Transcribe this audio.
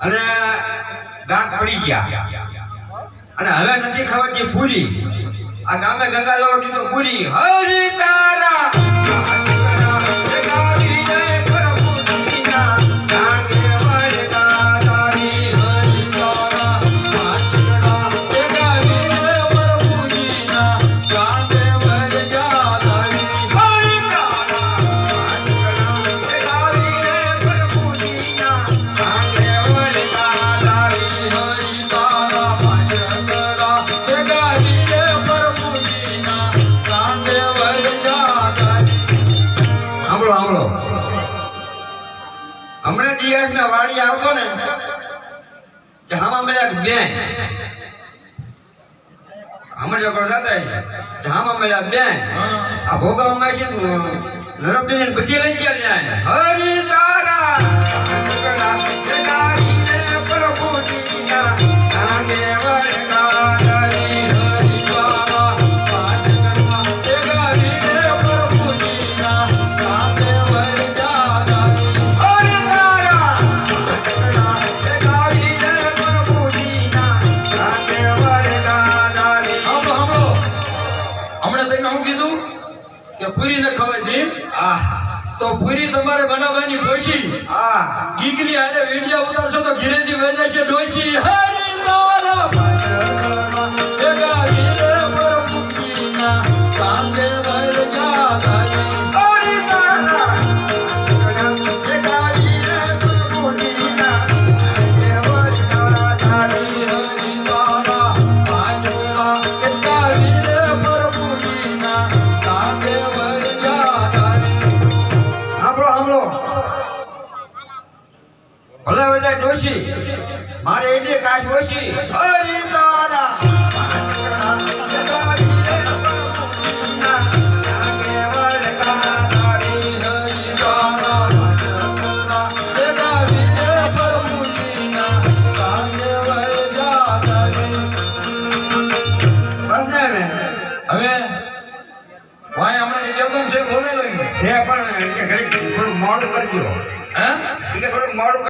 અને દાંત પડી ગયા. અને હવે નથી ખવાતી પૂરી. આ ગામે ગંગા જવા તો પૂરી. હરી તારા ના વાડી આવતો ને, કે હામાં મળ્યા બેન હમણાં જો કરતા હતા કે હામાં મળ્યા બેન આ ભોગાવમાં છે બધી લઈ ગયા હરી તારા તમે હું કીધું કે પૂરી ને ખવાય દીમ આહ તો પૂરી તમારે બનાવવાની પછી આ ગીકલી હારે વિડિયા ઉતારશો તો ઘીરેથી વહી જાય છે ડોસી હરી ભલે બધા ડોશી. મારે એટલી કાશ ઓછી હરી તારા છે પણ થોડું મોડું કરજો હે? થોડું મોડું